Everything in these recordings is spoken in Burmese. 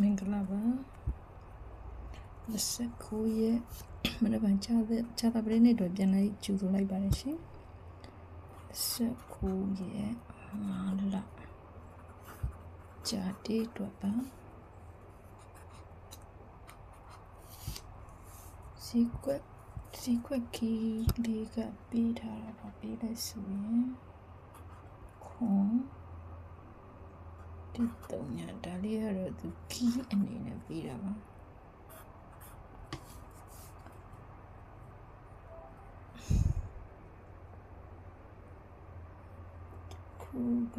မင်္ဂလာပါ29ရက်မနက်ပိုင်းချာတဲ့ချာတာပရိနေ့တော့ပြန်လိုက်ကျူဆိုလိုက်ပါတယ်ရှင်29ရက်5လဂျာတီတော့ပါစီကွက်စီကွက်ကီလေးကပေးထားတာပါပေးလိုက်ဆိုရင်ခွန် ဒီတော့ညာဒါလေးကတော့သူကီးအနေနဲ့ပေးတာပါခုက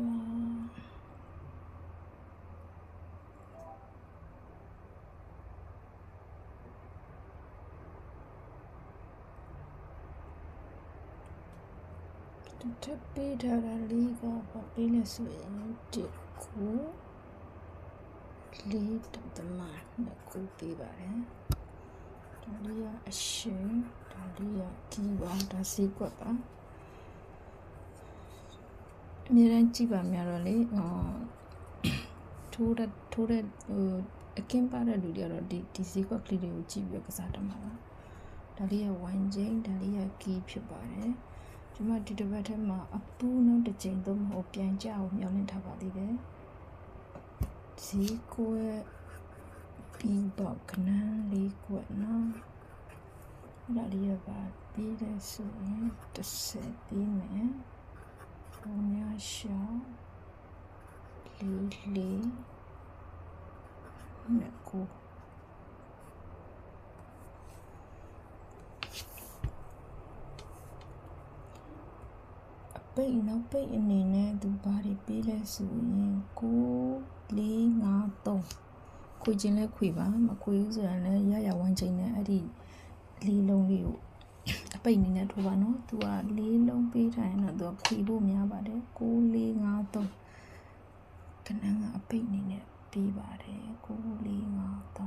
တပ်ပေးထားတာလေးကဘာပေးလဲဆိုရင်ဒီ ကိုလေးတသမနှစ်ခုပေးပါတယ်ဒါလေးကအရှင်ဒါလေးကဒီပါဒါစီကွက်ပါအများရန်ကြည့်ပါများတော့လေအော်ထိုးတဲ့ထိုးတဲ့ဟိုအကင်းပါတဲ့လူတွေကတော့ဒီဒီစီကွက်ကလေးတွေကိုကြည့်ပြီးကစားတတ်မှာပါဒါလေးကဝိုင်းချင်းဒါလေးကကီးဖြစ်ပါတယ် ဒီမှာဒီတစ်ပတ်ထဲမှာအပူးနောက်တစ်ချိန်သုံးမဟုတ်ပြန်ကြအောင်မျောလင့်ထားပါသေးတယ်ဈေးကွက်ပြီးတော့ခဏလေးကွက်နော်ဒါလေးရပါပြီးတဲ့ဆိုရင်30ပြီးမယ်ဘုံညာရှောင်းလေးလေးနှစ်ခု ပိတ်နောက်ပိတ်အနေနဲ့သူဘာတွေပေးလဲဆိုရင်9 4 5 3ခွေခြင်းလဲခွေပါမခွေဘူးဆိုရင်လည်းရရဝမ်းချိန်နဲ့အဲ့ဒီလေးလုံးလေးကိုအပိတ်အနေနဲ့ထိုးပါနော်သူကလေးလုံးပေးထားရင်တော့သူကခွေဖို့များပါတယ်9 4 5 3ကနန်းကအပိတ်အနေနဲ့ပေးပါတယ်9 4 5 3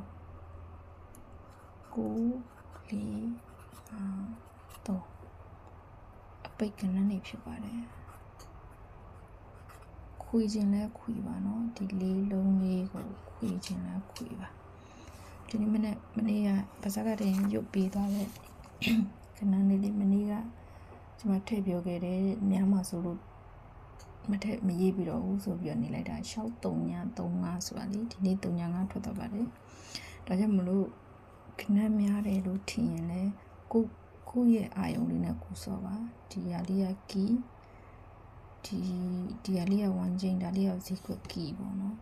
9 4 5 3အ ပိတ်ကနန်းနေဖြစ်ပါတယ်ခွေခြင်းလဲခွေပါနော်ဒီလေးလုံးလေးကိုခွေခြင်းလဲခွေပါဒီနေ့မနေ့မနေ့ကပါစကတည်းရုပ်ပေးသွားတဲ့ကနန်းလေးလေးမနေ့ကကျွန်မထည့်ပြောခဲ့တယ်များမှာဆိုလို့မထက်မရေးပြီးတော့ဘူးဆိုပြီးတော့နေလိုက်တာ6 3ည35ဆိုတာလေဒီနေ့3ည5ထွက်တော့ပါတယ်ဒါကြောင့်မလို့ခဏများတယ်လို့ထင်ရင်လဲကို ကိုယ့်ရဲ့အာယုံလေးနဲ့ကိုစောပါဒီဟာလေးက key ဒီဒီဟာလေးက one chain ဒါလေးက secret key ပေါ့နော်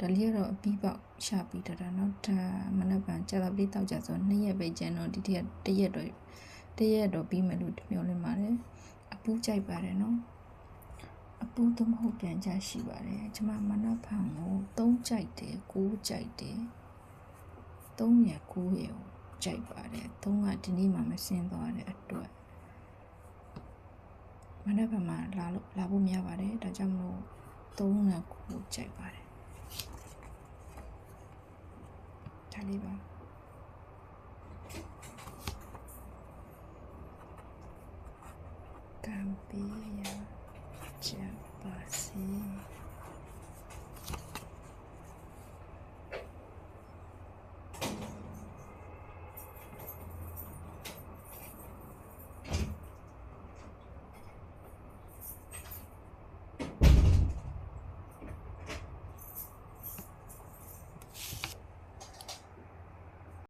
ဒါလေးကတော့အပြီးပေါက်ရှာပြီးတာနော်ဒါမနက်ပိုင်းကြာသပတေးတောက်ကြဆိုနှစ်ရက်ပဲကျန်တော့ဒီတရက်တရက်တော့တရက်တော့ပြီးမယ်လို့မျှော်လင့်ပါတယ်အပူးကြိုက်ပါတယ်နော်အပူးသမဟုတ်ပြန်ကြရှိပါတယ်ကျမမနက်ဖန်ကို၃ကြိုက်တယ်၉ကြိုက်တယ်၃ရက်၉ရက် ကြိုက်ပါတယ်၃ကဒီနေ့မှမစင်းသွားတဲ့အတွက်မနေ့ကမှလာလို့လာဖို့မရပါတယ်ဒါကြောင့်မလို့၃ကကိုကြိုက်ပါတယ်ဒါလေးပါကံပေးရချပါစေ